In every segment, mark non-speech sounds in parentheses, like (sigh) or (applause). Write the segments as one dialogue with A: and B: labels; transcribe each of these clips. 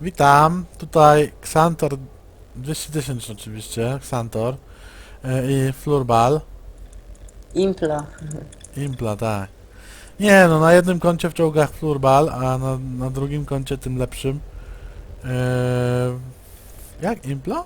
A: Witam, tutaj Xantor 210 oczywiście, Xantor e, i Flurbal,
B: Impla.
A: Impla, tak. Nie no, na jednym koncie w czołgach Flurbal, a na, na drugim koncie tym lepszym e, jak Impla?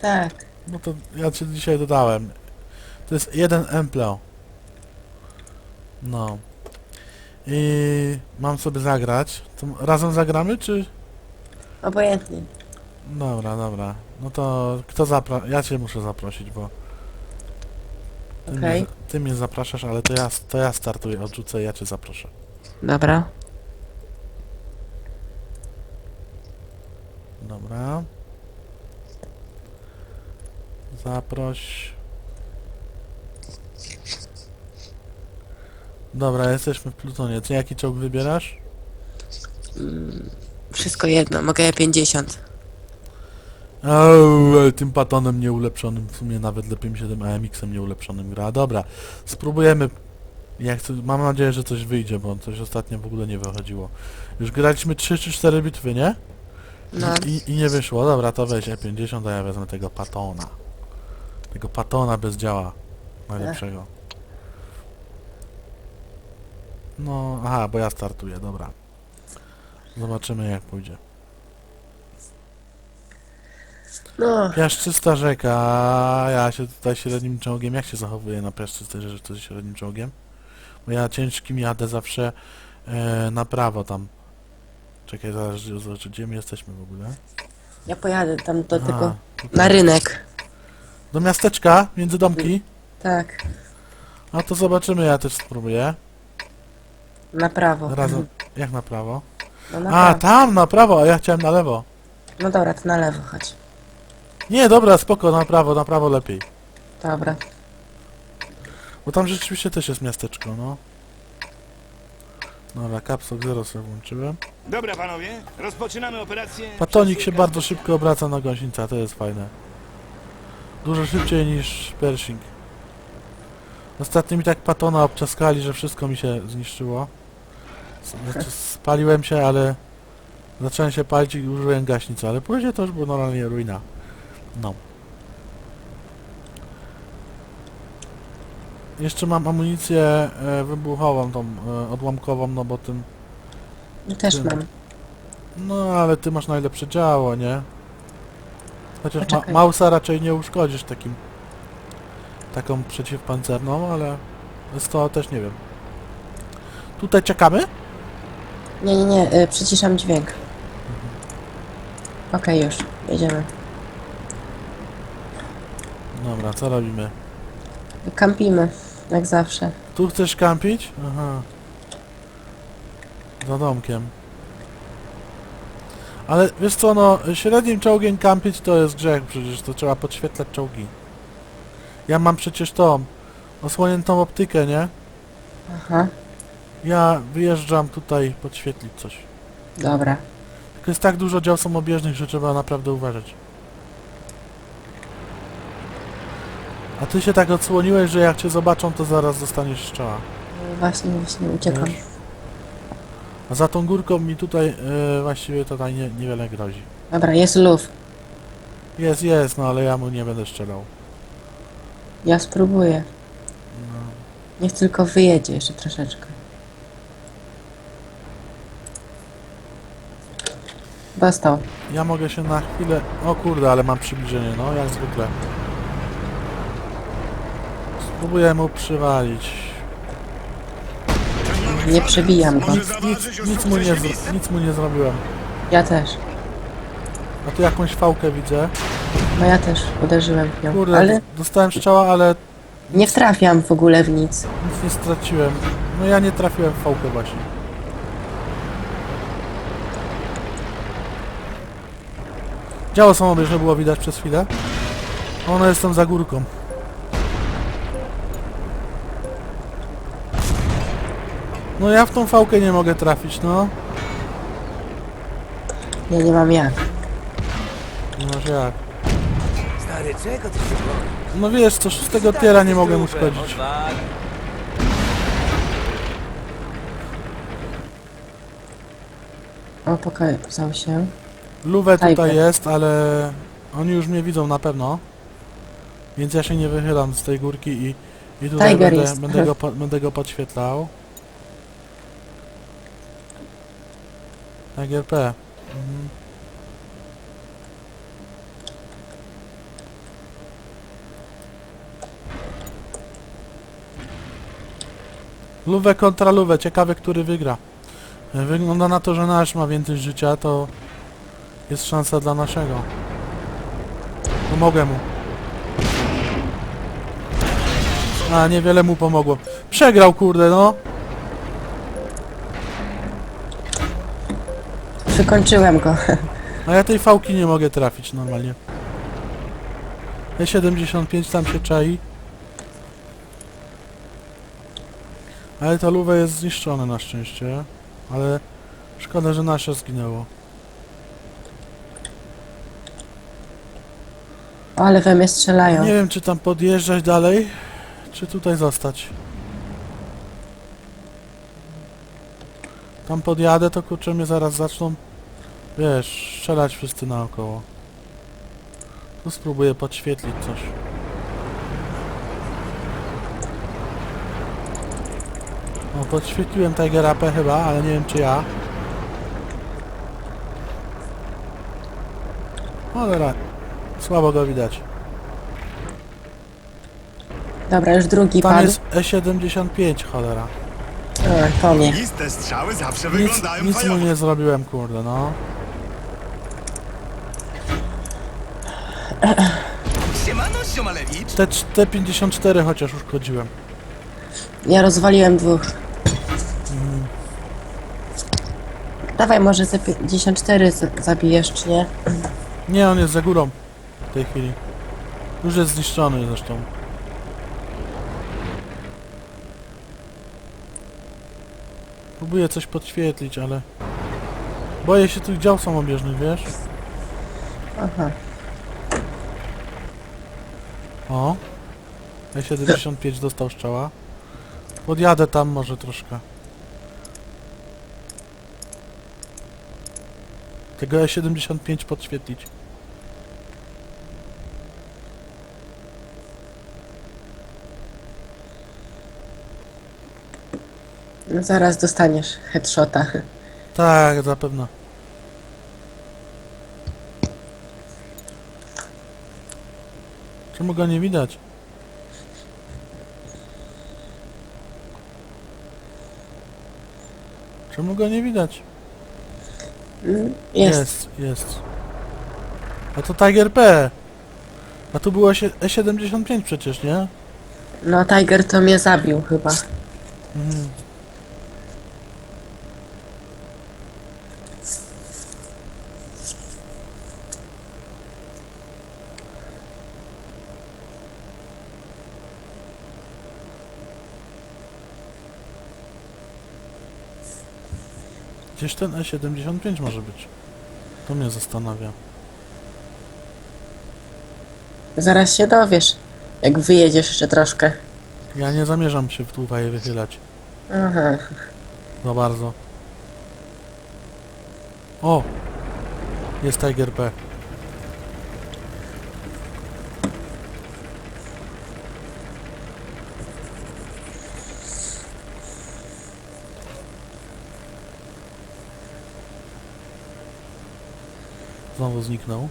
B: Tak.
A: No to ja cię dzisiaj dodałem. To jest jeden Emplo. No. I mam sobie zagrać. To razem zagramy, czy...
B: Obojętnie.
A: Dobra, dobra. No to kto zapra... Ja cię muszę zaprosić, bo... Ty,
B: Okej.
A: mnie, ty mnie zapraszasz, ale to ja, to ja startuję, odrzucę, ja cię zaproszę.
B: Dobra.
A: Dobra. Zaproś. Dobra, jesteśmy w Plutonie. Ty jaki czołg wybierasz?
B: Wszystko jedno, mogę 50.
A: Eee, tym patonem nieulepszonym, w sumie nawet lepiej mi się tym AMX-em nieulepszonym gra. Dobra, spróbujemy. Jak chcę, mam nadzieję, że coś wyjdzie, bo coś ostatnio w ogóle nie wychodziło. Już graliśmy 3 czy 4 bitwy, nie?
B: No,
A: I, I nie wyszło. Dobra, to weź E50, a ja wezmę tego patona. Tego patona bez działa. Najlepszego. No, aha, bo ja startuję, dobra. Zobaczymy jak pójdzie.
B: no.
A: Piaszczysta rzeka, ja się tutaj średnim czołgiem, jak się zachowuję na piaszczystej rzece ze średnim czołgiem? Bo ja ciężkim jadę zawsze e, na prawo tam. Czekaj, zaraz zobaczę, gdzie my jesteśmy w ogóle.
B: Ja pojadę tam do
A: Aha,
B: tego.
A: tutaj.
B: Na rynek.
A: Do miasteczka, między domki.
B: Tak.
A: A to zobaczymy, ja też spróbuję.
B: Na prawo.
A: Razem, jak na prawo?
B: No, na
A: A,
B: prawo.
A: tam na prawo, a ja chciałem na lewo.
B: no dobra, to na lewo chodź.
A: Nie, dobra, spoko, na prawo, na prawo lepiej.
B: Dobra.
A: Bo tam rzeczywiście też jest miasteczko, no. Dobra, kapsok 0 sobie włączyłem.
C: Dobra panowie, rozpoczynamy operację.
A: Patonik się bardzo szybko obraca na gąsienica, to jest fajne. Dużo szybciej niż Pershing. Ostatnio mi tak patona obczaskali, że wszystko mi się zniszczyło. Znaczy spaliłem się, ale zacząłem się palić i użyłem gaśnicy, ale później to już było normalnie ruina. No. Jeszcze mam amunicję e, wybuchową, tą e, odłamkową, no bo tym
B: Ja też
A: Ty.
B: mam.
A: no, ale ty masz najlepsze działo, nie? Chociaż ma
B: Poczekaj.
A: Mausa raczej nie uszkodzisz takim... Taką przeciwpancerną, ale... Z to też nie wiem. Tutaj czekamy?
B: Nie, nie, nie. Y, przyciszam dźwięk. Okej, już. Jedziemy.
A: Dobra, co robimy?
B: Kampimy. Jak zawsze.
A: Tu chcesz kampić? Aha. Za domkiem. Ale wiesz co, no, średnim czołgiem kampić to jest grzech przecież, to trzeba podświetlać czołgi. Ja mam przecież tą osłoniętą optykę, nie?
B: Aha.
A: Ja wyjeżdżam tutaj podświetlić coś.
B: Dobra.
A: Tylko jest tak dużo dział samobieżnych, że trzeba naprawdę uważać. A ty się tak odsłoniłeś, że jak cię zobaczą, to zaraz dostaniesz strzała.
B: No, Właśnie, właśnie uciekam.
A: Wiesz? A za tą górką mi tutaj e, właściwie tutaj nie, niewiele grozi.
B: Dobra, jest luf.
A: Jest, jest, no ale ja mu nie będę strzelał.
B: Ja spróbuję.
A: No.
B: Niech tylko wyjedzie jeszcze troszeczkę. Dostał.
A: Ja mogę się na chwilę... O kurde, ale mam przybliżenie, no jak zwykle. Spróbuję mu przywalić.
B: Nie przebijam go.
A: Nic, nic, nic, mu nie, zro- nic mu nie zrobiłem.
B: Ja też.
A: A tu jakąś fałkę widzę.
B: No ja też uderzyłem w nią.
A: Kurde,
B: Ale
A: dostałem strzała, ale
B: nie wtrafiam w ogóle w nic.
A: nic nie straciłem. No ja nie trafiłem w fałkę właśnie. Działo samobieżne było widać przez chwilę. Ono jest tam za górką. No ja w tą fałkę nie mogę trafić, no.
B: Ja nie mam jak.
A: Nie masz jak.
D: Stary, czego ty się boisz?
A: No wiesz, co szóstego tiera nie mogę mu szkodzić.
B: O, pokazał się.
A: Luwę tutaj jest, ale oni już mnie widzą na pewno. Więc ja się nie wychylam z tej górki i, i tutaj
B: Tiger
A: będę,
B: jest.
A: będę, go, po- będę go podświetlał. Tiger P. Mhm. Luwę kontra luwę, ciekawe który wygra. Wygląda na to, że nasz ma więcej życia, to jest szansa dla naszego. Pomogę mu. A, niewiele mu pomogło. Przegrał, kurde, no.
B: Wykończyłem go.
A: A ja tej fałki nie mogę trafić normalnie. E75 tam się czai. Ale ta luwa jest zniszczona na szczęście. Ale szkoda, że nasze zginęło.
B: Ale we mnie strzelają.
A: Nie wiem, czy tam podjeżdżać dalej, czy tutaj zostać. Tam podjadę, to kurczę mnie zaraz zaczną, wiesz, strzelać wszyscy naokoło. Tu spróbuję podświetlić coś. O, podświetliłem Tiger AP chyba, ale nie wiem czy ja. Cholera, słabo go widać.
B: Dobra, już drugi
A: Tam
B: padł.
A: jest E75, cholera.
B: O, po mnie.
E: Liste strzały zawsze
A: Nic,
E: wyglądają
A: nic mu
E: fajowo.
A: nie zrobiłem, kurde, no.
E: Siemano, Siomalewicz.
A: Te, cz- te 54 chociaż uszkodziłem.
B: Ja rozwaliłem dwóch. Dawaj, może te 54 z- zabijesz, czy nie?
A: Nie, on jest za górą w tej chwili. Już jest zniszczony zresztą. Próbuję coś podświetlić, ale... Boję się tych dział samobieżnych, wiesz?
B: Aha.
A: O. E75 dostał strzała. Podjadę tam może troszkę. Tego E75 podświetlić.
B: No zaraz dostaniesz headshota.
A: Tak, zapewne. Czemu go nie widać? Czemu go nie widać?
B: Mm, Jest.
A: Jest, jest. A to Tiger P. A tu było się E75 przecież, nie?
B: No, Tiger to mnie zabił chyba.
A: Mhm. Gdzieś ten E75 może być. To mnie zastanawia.
B: Zaraz się dowiesz, jak wyjedziesz jeszcze troszkę.
A: Ja nie zamierzam się w tutaj wychylać.
B: Aha.
A: Za bardzo. O! Jest Tiger P. Znowu zniknął.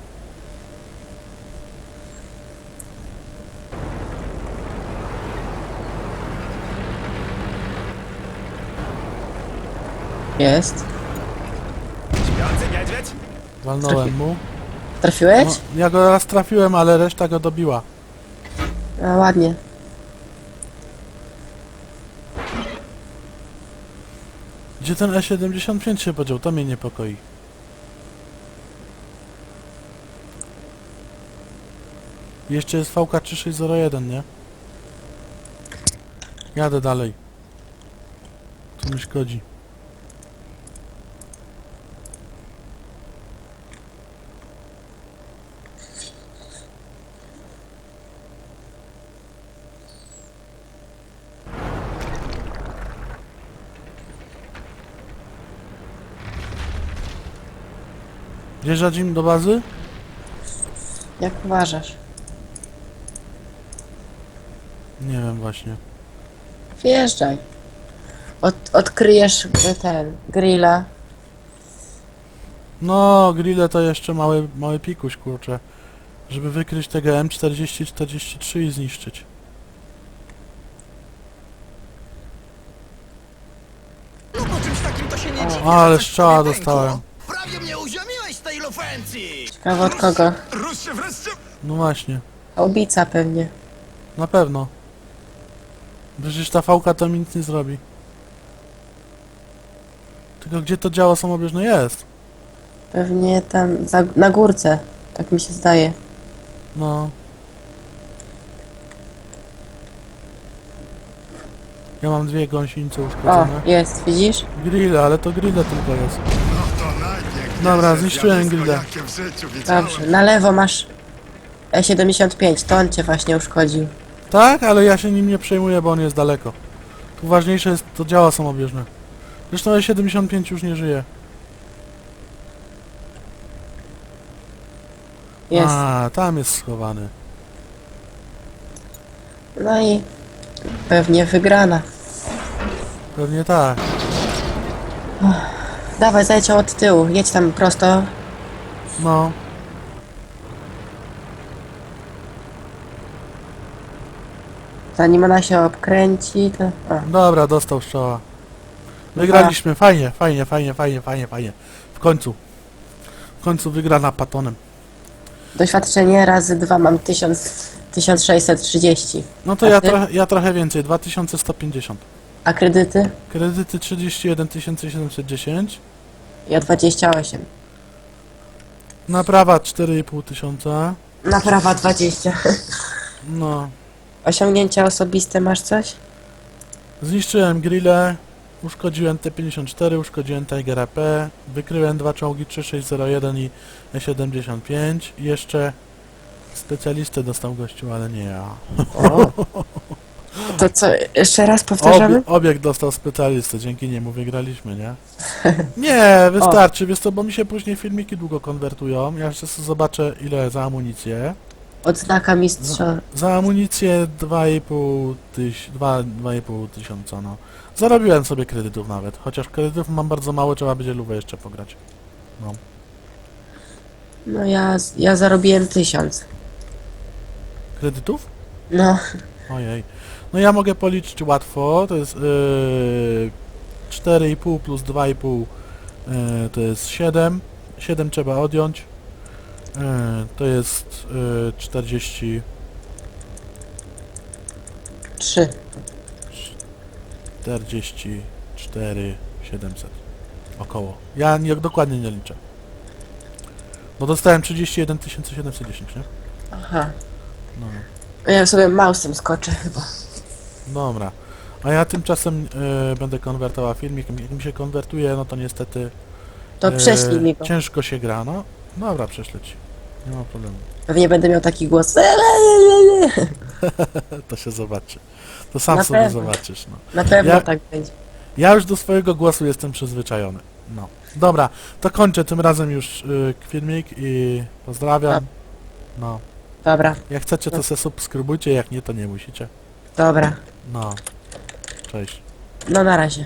B: Jest.
E: Śpiący niedźwiedź.
A: Walnąłem mu.
B: Trafiłeś?
A: No, ja go raz trafiłem, ale reszta go dobiła.
B: No, ładnie.
A: Gdzie ten E75 się podział? To mnie niepokoi. Jeszcze jest VK3601, nie? Jadę dalej. Co mi szkodzi? Wjeżdżać im do bazy?
B: Jak uważasz?
A: Nie wiem właśnie.
B: Wjeżdżaj. Od, odkryjesz ten grilla.
A: No, grille to jeszcze mały, mały pikuś, kurczę. Żeby wykryć tego M4043 i zniszczyć.
E: No po czymś takim to się nie dziwi.
A: Ale
E: coś
A: strzała
E: pękło.
A: dostałem.
E: Prawie mnie uziomiłeś z tej lofencji.
B: Ciekawe od kogo?
E: Rusz się wreszcie.
A: No właśnie,
B: Obica pewnie.
A: na pewno. Przecież ta fałka to mi nic nie zrobi. Tylko gdzie to działo samobieżne jest?
B: Pewnie tam za, na górce. Tak mi się zdaje.
A: No. Ja mam dwie gąsienice
B: O,
A: uszkodzone.
B: jest, widzisz?
A: Grille, ale to grille tylko jest.
E: No to najpiękniejsze
A: Dobra, zniszczyłem
E: zjawisko,
A: gildę.
E: jakie w życiu widziałem.
B: Dobrze. Na lewo masz E75. To on cię właśnie uszkodził.
A: Tak, ale ja się nim nie przejmuję, bo on jest daleko. Tu ważniejsze jest to działa samobieżne. Zresztą E75 już nie żyje.
B: Jest.
A: A, tam jest schowany.
B: No i pewnie wygrana.
A: Pewnie tak.
B: Dawaj, zajcie od tyłu. Jedź tam prosto.
A: No.
B: Zanim ona się obkręci, to... O,
A: Dobra, dostał strzała. Wygraliśmy, fajnie, fajnie, fajnie, fajnie, fajnie, fajnie. W końcu. W końcu wygrana patonem.
B: doświadczenie razy dwa mam 1000, 1630.
A: No to
B: A
A: ja,
B: ty?
A: trochę, ja trochę więcej, 2150.
B: A kredyty?
A: Kredyty 31 710.
B: Ja 28.
A: Naprawa 4,5 tysiąca.
B: Naprawa 20.
A: No.
B: Osiągnięcia osobiste masz coś?
A: Zniszczyłem grille, uszkodziłem T54, uszkodziłem Tiger AP, wykryłem dwa czołgi 3601 i E75 i jeszcze specjalistę dostał gościu, ale nie ja.
B: O. To co, jeszcze raz powtarzamy?
A: Obie, obiekt dostał specjalistę, dzięki niemu wygraliśmy, nie? (laughs) Nie, wystarczy, wiesz co, bo mi się później filmiki długo konwertują, ja jeszcze zobaczę ile za amunicję.
B: Odznaka mistrza.
A: Za amunicję 2,5 tyś, 2, 2,5 tysiąca, no. Zarobiłem sobie kredytów nawet, chociaż kredytów mam bardzo mało, trzeba będzie lubę jeszcze pograć. No.
B: No ja, ja zarobiłem 1000.
A: Kredytów?
B: No,
A: Ojej. No ja mogę policzyć łatwo, to jest yy, 4,5 plus 2,5 yy, to jest 7. 7 trzeba odjąć. Yy, to jest yy, 40,
B: 3.
A: 44 700. Około. Ja nie, dokładnie nie liczę. Bo dostałem 31 710, nie?
B: Aha.
A: No.
B: Ja sobie mausem skoczę chyba.
A: Dobra. A ja tymczasem yy, będę konwertował filmik. Jak mi się konwertuje, no to niestety
B: To
A: e,
B: prześlij mi go.
A: ciężko się gra, no. Dobra, prześlę ci. Nie ma problemu. (laughs)
B: Pewnie będę miał taki głos.
A: To się zobaczy. To sam
B: Na
A: sobie
B: pewno.
A: zobaczysz, no.
B: Na pewno
A: Ja-
B: tak będzie.
A: Ja już do swojego głosu jestem przyzwyczajony. No. Dobra, to kończę tym razem już y, filmik i pozdrawiam. No.
B: Dobra,
A: Jak chcecie, to se subskrybujcie, jak nie, to nie musicie.
B: dobra.
A: No. Cześć.
B: No na razie.